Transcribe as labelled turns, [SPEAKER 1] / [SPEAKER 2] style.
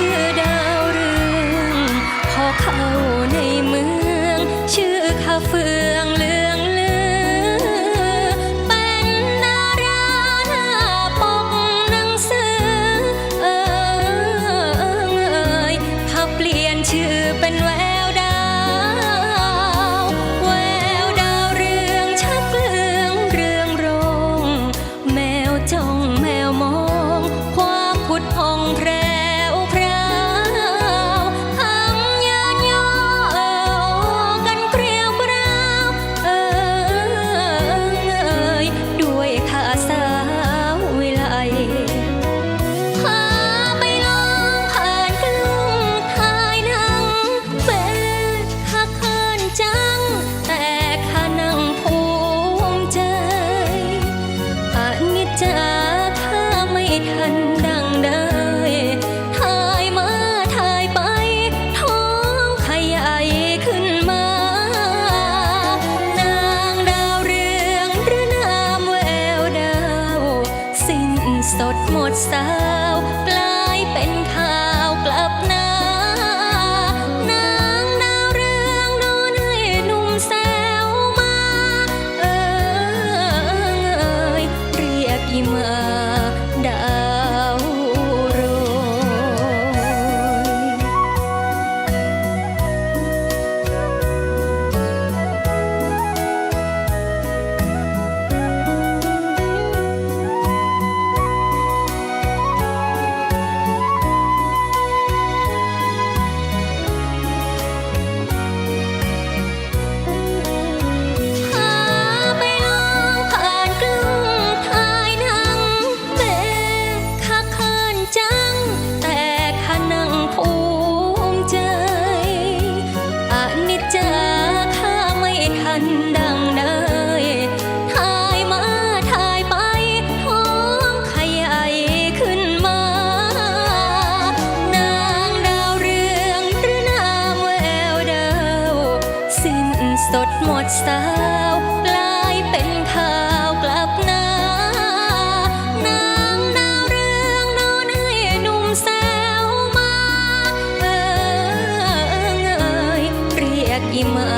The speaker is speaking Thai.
[SPEAKER 1] should จจาข้าไม่ทันดังได้ถ่ายมาถ่ายไป ท้องขยายขึ้นมา นางดาวเรืองหรือนามแววดาว สิ้นสดหมดสาว กลายเป็นข่าวกลับหน้า รี ดังเดยทายมาทายไปท้องขยขึ้นมา นางดาวเรืองหรือนามแววดาสิ้นสดหมดสาวกลายเป็นข่าวกลับนานางดาวเรืองโดนให้หนุ่มแซวมา เอิงเอ่ยเรียกอีมา